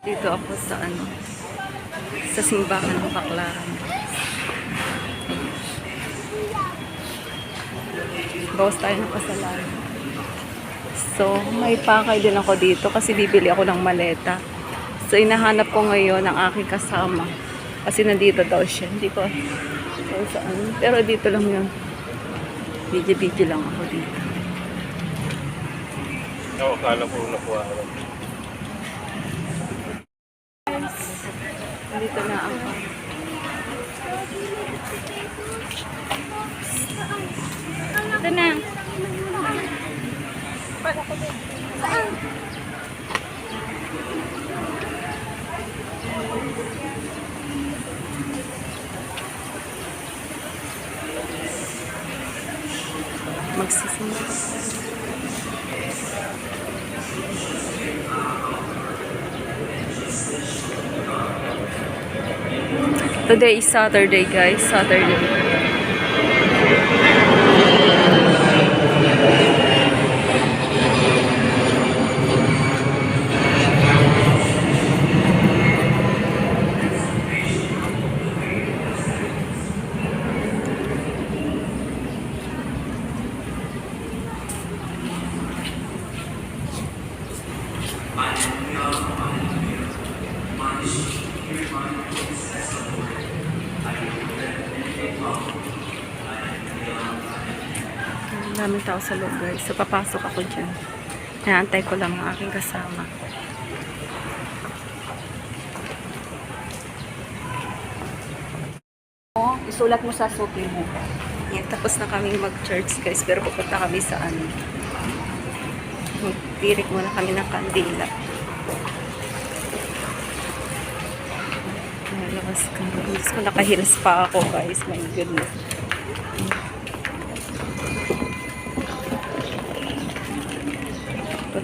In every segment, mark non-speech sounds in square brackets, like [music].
Dito ako sa ano, sa simbahan ng Baklaran. Bawas tayo ng kasalanan. So, may pakay din ako dito kasi bibili ako ng maleta. So, inahanap ko ngayon ang aking kasama. Kasi nandito daw siya. Hindi ko kung saan. Pero dito lang yun. Video-video lang ako dito. Oo, kala ko nakuha ko. Dito na ako. Ito na. Magsisimula. Today is Saturday, guys. Saturday. Ang daming tao sa loob, guys. So, papasok ako dyan. Naantay ko lang ang aking kasama. mo, isulat mo sa suki mo. Yan, tapos na kami mag-church, guys. Pero pupunta kami sa ano. Magpirik muna kami ng kandila. Nalabas ka. Ko, nakahilas pa ako, guys. My goodness.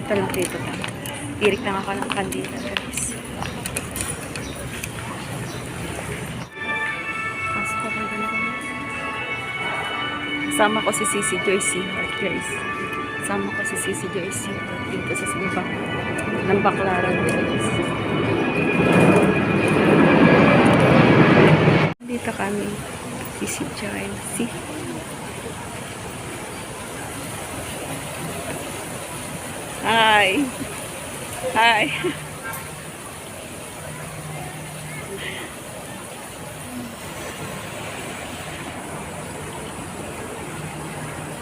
Punta lang dito. Pirik lang ako ng kandila, guys. Pasok ako na kami. Kasama ko si Sisi Joyce Heart Grace. Kasama ko si Sisi Joyce dito sa Simba ng Baklaran Grace. Dito kami. Sisi Joyce. Hi. Hi.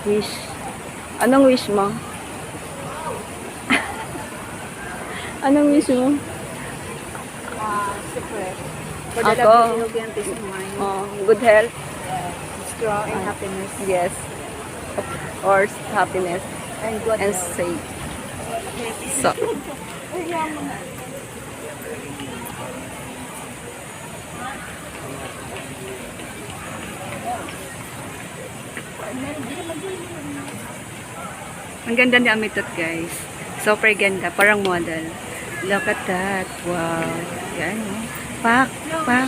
Wish. Anong wish mo? [laughs] Anong wish mo? Ah, the Ako. Oh, good health? strong and happiness, Yes. Of course, happiness and good and health. safe. So, ang ganda ni Amitot, guys. Super ganda. Parang model. Look at that. Wow. Yan. Pak, pak.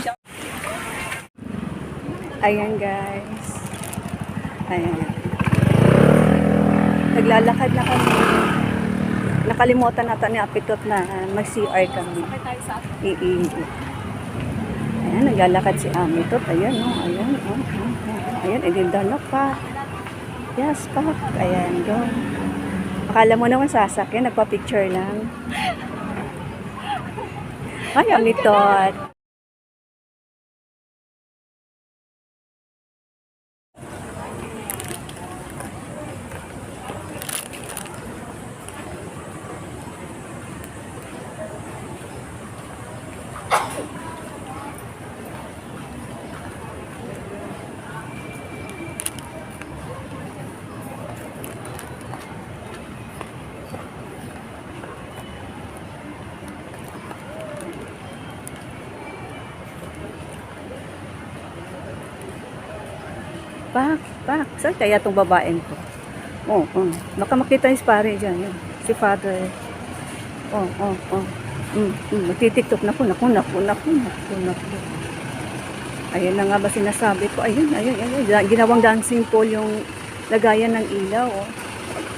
Ayan, guys. Ayan. Naglalakad na kami. Nakalimutan nata ni Apitot na mag-CR kami. Iingi. Ayan, naglalakad si Amitot. Ayan, no. Ayan, oh. oh, oh. Ayan, edindanok pa. Yes, pak. Ayan, go. Akala mo naman sasakyan, nagpa-picture lang. Ay, Amitot. Pak, pak. Saan kaya itong babaeng to? Oh, oh. Baka makita yung pare dyan. Yun. Si father. Oh, oh, oh. Mm, mm. Magtitiktok na po. Naku, naku, naku, naku, naku. Ayan na nga ba sinasabi ko. Ayun, ayun, ayun. Ginawang dancing pole yung lagayan ng ilaw. Oh.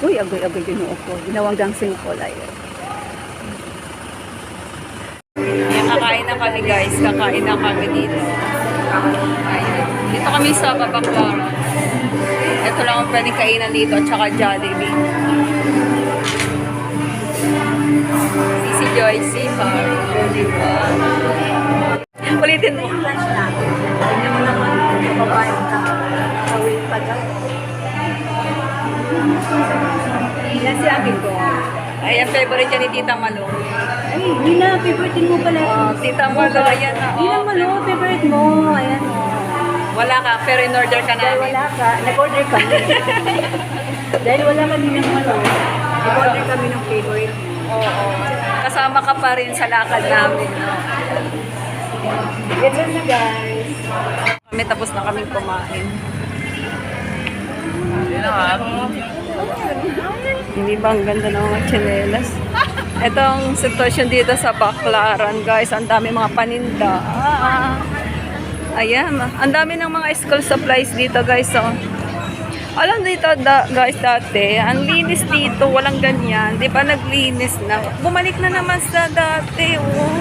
Uy, agoy-agoy din yung ko. Ginawang dancing pole. Ayun. Kakain na kami guys. Kakain na kami dito. Ayan. Dito kami sa Babaklara. Ito lang ang pwedeng kainan dito. Tsaka Jollibee. Sisi Joy, si Har. Diba? Ulitin mo. Pa. Yan si Ate ko. Ayan, favorite yan ni Tita Malo. Ay, Nina, favorite mo pala. Oh, Tita Malo, ayan na. Nina, Oh. malo, favorite mo. Ayan. Wala ka, pero in-order ka Dahil namin. wala ka, nag-order kami. [laughs] Dahil wala kami ng malo, nag-order kami ng favorite. Oo. Kasama ka pa rin sa lakad namin. Ganyan na guys. Kami tapos na kaming kumain. Hindi ba ang ganda ng mga tsinelas? Itong sitwasyon dito sa Baclaran, guys. Ang dami mga paninda. Ah, ayan. Ang dami ng mga school supplies dito, guys. Oh. Alam dito, da, guys, dati, ang linis dito, walang ganyan. Di ba naglinis na? Bumalik na naman sa dati, oh.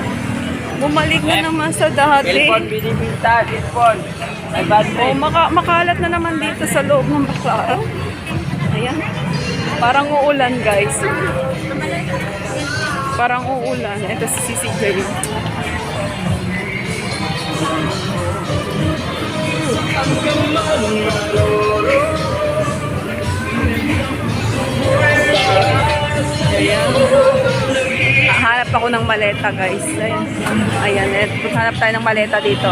Bumalik na naman sa dati. binibinta, Pilpon. May bad Oh, maka makalat na naman dito sa loob ng Baclaran. Ayan. Parang uulan, guys. Parang uulan. Ito si Sisi. Ayan. Hanap ako ng maleta, guys. Ayan. Ayan. eto. Hanap tayo ng maleta dito.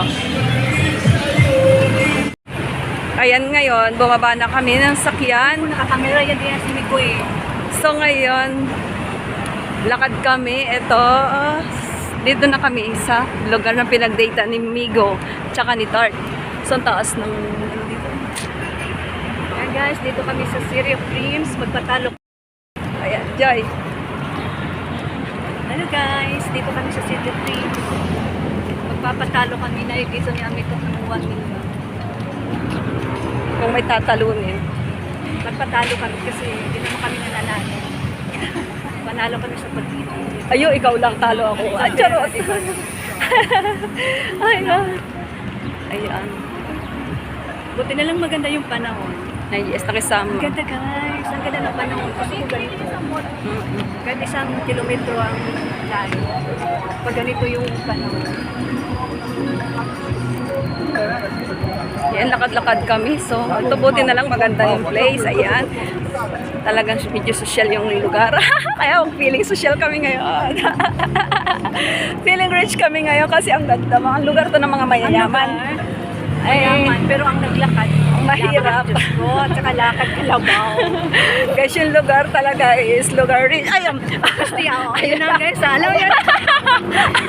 Ayan ngayon, bumaba na kami ng sakyan. Nakakamera yan din si Miko eh. So ngayon, lakad kami. Ito, ah, dito na kami sa lugar na pinagdata ni Migo tsaka ni Tart. So ang taas ng ano dito. Ayan guys, dito kami sa City of Dreams. Magpatalo. Ayan, Joy. Hello guys, dito kami sa City of Dreams. Magpapatalo kami na dito ni Amito ng 1 million. Kung may tatalunin. Magpatalo kami kasi hindi naman kami nananalo. [laughs] Panalo kami sa pagtito. Ayo, ikaw lang talo ako. Ah, charot. [laughs] Ayan. Ayan. Buti na lang maganda yung panahon. Ay, yes, nakisama. Ang ganda guys, ang ganda ng panahon. Kasi ganito, kahit isang kilometro ang layo. Pag ganito yung panahon. Yan, lakad-lakad kami. So, ito buti na lang maganda yung place. Ayan. Talagang medyo social yung lugar. [laughs] Kaya feeling social kami ngayon. [laughs] feeling rich kami ngayon kasi ang ganda. Mga lugar to ng mga mayayaman. Ay, Mayaman, pero ang naglakad, Ang mahirap. Diyos ko, at saka lakad kalabaw. guys, yung lugar talaga is lugar rich. Ay, um, Gusti ako. Ayun na guys, alam yan.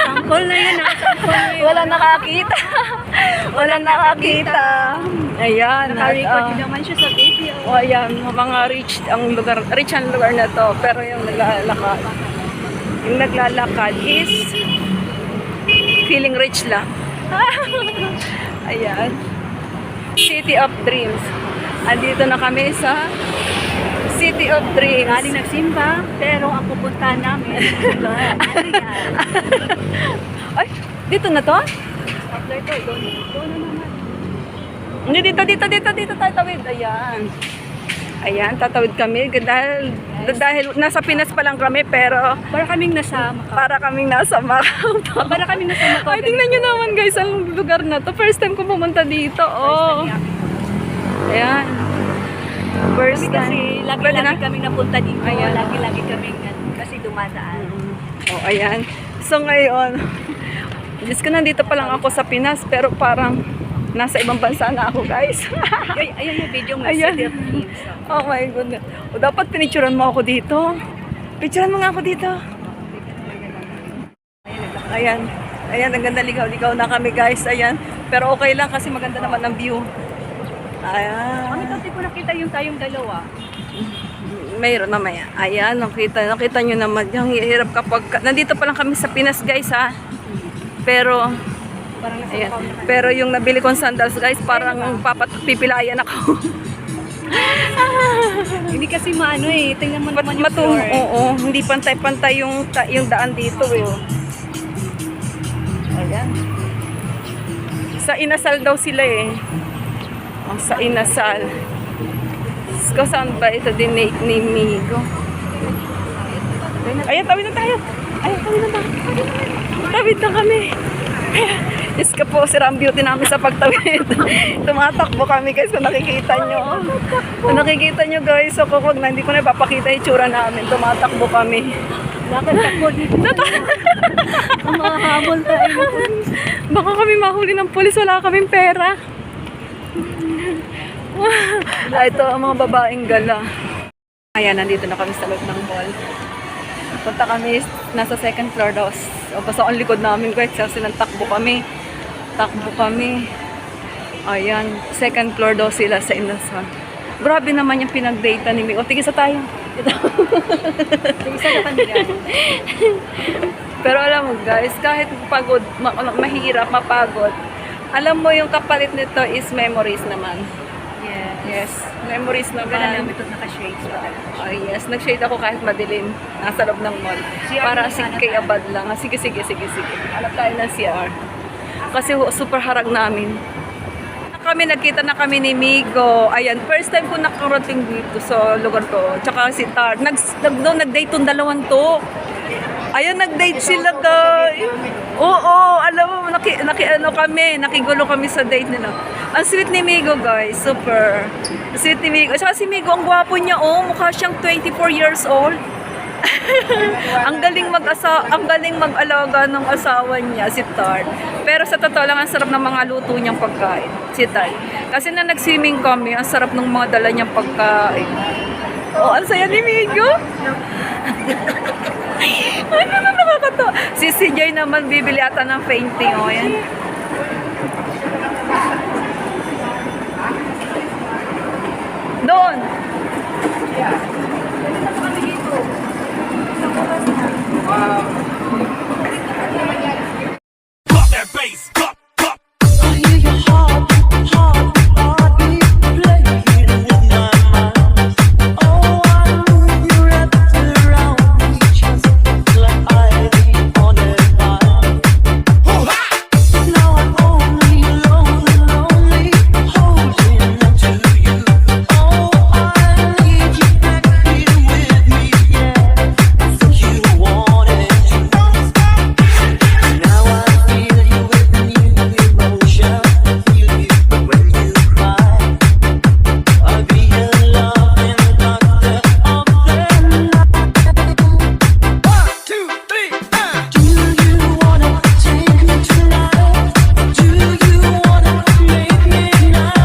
Sample na yun ah. Sample na yun. wala nakakita. wala nakakita. Ayan. Naka-record ah, din naman siya sa video. O ayan, mga rich ang lugar, rich ang lugar na to. Pero yung naglalakad, yung naglalakad is feeling rich lang. [laughs] ayan. City of Dreams. Andito na kami sa City of Dreams. Galing nagsimba, pero ang pupuntahan namin. Ay, dito na to? After ito, doon, doon na naman. Hindi, dito, dito, dito, dito tayo tawid. Ayan. Ayan, tatawid kami. Dahil, dahil nasa Pinas pa lang kami, pero Para kaming nasa Macau. para kaming nasa Macau. Para kaming nasa Macau. Ay, tingnan nyo naman guys, ang lugar na to. First time ko pumunta dito. Oh. Ayan. First Kami kasi, time. Lagi-lagi kami napunta dito. Ayan. Lagi-lagi kami kasi dumadaan. Oh, ayan. So ngayon, [laughs] Diyos ko, nandito pa lang ako sa Pinas, pero parang nasa ibang bansa na ako, guys. [laughs] Ay, ayun yung video mo, Ayan. Oh my goodness. O, dapat pinicturan mo ako dito. Picturean mo nga ako dito. Ayan. Ayan, ang ganda ligaw-ligaw na kami, guys. Ayan. Pero okay lang kasi maganda naman ang view. Ayan. Kami kasi ko nakita yung tayong dalawa. Mayroon mamaya. Ayan, nakita, nakita nyo naman. Yung hirap kapag, nandito pa lang kami sa Pinas guys ha. Pero, ayan. Pero yung nabili kong sandals guys, parang papat, pipilayan ako. Hindi kasi maano eh. Tingnan mo Mat, naman yung matung, floor. oo, hindi pantay-pantay yung, yung daan dito eh. Ayan. Sa inasal daw sila eh. Ang sa inasal. Ko saan ba ito din ni, ni Migo? Ayan, tawid na tayo. Ayan, tawid na tayo. Tawid na kami. Yes ka po, sira ang beauty namin sa pagtawid. [laughs] Tumatakbo kami guys kung nakikita nyo. Kung nakikita nyo guys, so kung na, hindi ko na ipapakita yung tsura namin. Tumatakbo kami. Lakad takbo dito. Ang mga habol tayo. Baka kami mahuli ng polis, wala kaming pera. ah, ito ang mga babaeng gala. Ayan, nandito na kami sa loob ng mall. Punta kami, nasa second floor daw. O, basta ang likod namin, guys, kasi nang takbo kami. Takbo kami. Ayan, second floor daw sila sa Inasal. Grabe naman yung pinag-data ni Mig. O, tigisa tayo. Ito. Isa na kanila. Pero alam mo guys, kahit pagod, ma- mahirap, mapagod, alam mo yung kapalit nito is memories naman. Yeah. Yes, memories Ganda naman. namin ito naka-shades pa. Oh, yes, nag-shade ako kahit madilim. Nasa loob ng mall. Para sana kay abad lang. Ah, Sige, sige, sige, sige. Hanap tayo ng CR. Kasi super harag namin. Kami, nagkita na kami ni Migo. Ayan, first time ko nakarating dito sa lugar to. Tsaka si Tar. Nag, nag, no, nag-date tong dalawang to. Ayan, nag-date sila, guys. Oo, alam mo, naki, naki, ano kami, nakigulo kami sa date nila. Ang sweet ni Migo, guys. Super. Sweet ni Migo. Tsaka si Migo, ang gwapo niya, oh. Mukha siyang 24 years old. [laughs] ang galing mag-asa, ang galing mag-alaga ng asawa niya, si Tar. Pero sa totoo lang, ang sarap ng mga luto niyang pagkain, si Tar. Kasi na nag-swimming kami, ang sarap ng mga dala niyang pagkain. Oh, ang saya ni Migo. [laughs] ano na nakakatawa. Si CJ naman bibili ata ng painting. O, yan. Doon. Drop that bass,